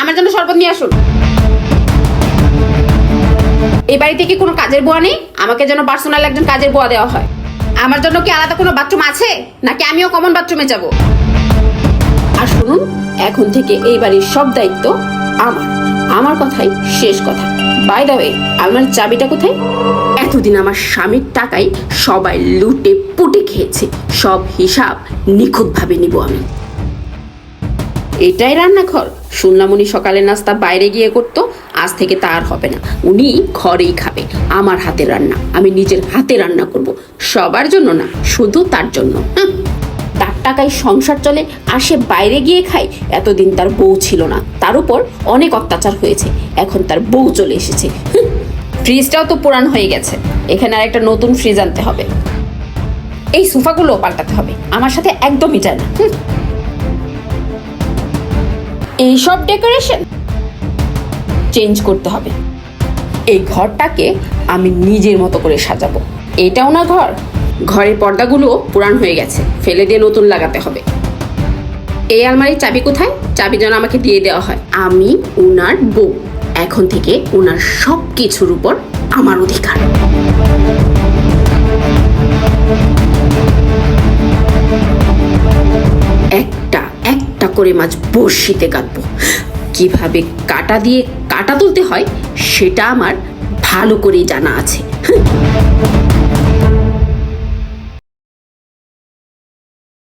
আমার জন্য শরবত নিয়ে আসুন। এই বাড়িতে কি কোনো কাজের বুয়া নেই? আমাকে যেন পার্সোনাল একজন কাজের বুয়া দেওয়া হয়। আমার জন্য কি আলাদা কোনো বাথরুম আছে? নাকি আমিও কমন বাথরুমে যাব? আর শুনুন, এখন থেকে এই বাড়ির সব দায়িত্ব আমার। আমার কথাই শেষ কথা। বাই দা ওয়ে আমার চাবিটা কোথায়? এতদিন আমার স্বামীর টাকায় সবাই লুটে পুটে খেয়েছে। সব হিসাব নিখুঁতভাবে নিব আমি। এটাই রান্নাঘর। শুনলাম উনি সকালে নাস্তা বাইরে গিয়ে করতো, আজ থেকে তা আর হবে না। উনি ঘরেই খাবে, আমার হাতের রান্না, আমি নিজের হাতে রান্না করব। সবার জন্য না, শুধু তার জন্য। তার টাকায় সংসার চলে, আর সে বাইরে গিয়ে খায়, এতদিন তার বউ ছিল না। তার উপর অনেক অত্যাচার হয়েছে, এখন তার বউ চলে এসেছে। ফ্রিজটাও তো পুরান হয়ে গেছে, এখানে আর একটা নতুন ফ্রিজ আনতে হবে। এই সোফাগুলো পাল্টাতে হবে, আমার সাথে একদমই যায় না। হুঁ। এইসব ডেকোরেশন চেঞ্জ করতে হবে। এই ঘরটাকে আমি নিজের মতো করে সাজাবো। এটাও না ঘর। ঘরের পর্দাগুলো পুরান হয়ে গেছে। ফেলে দিয়ে নতুন লাগাতে হবে। এই আলমারির চাবি কোথায়? চাবি যেন আমাকে দিয়ে দেওয়া হয়। আমি উনার বউ। এখন থেকে উনার সব কিছুর উপর আমার অধিকার। করে মাছ বড়শিতে কাটবো কীভাবে কাটা দিয়ে কাটা তুলতে হয়, সেটা আমার ভালো করেই জানা আছে।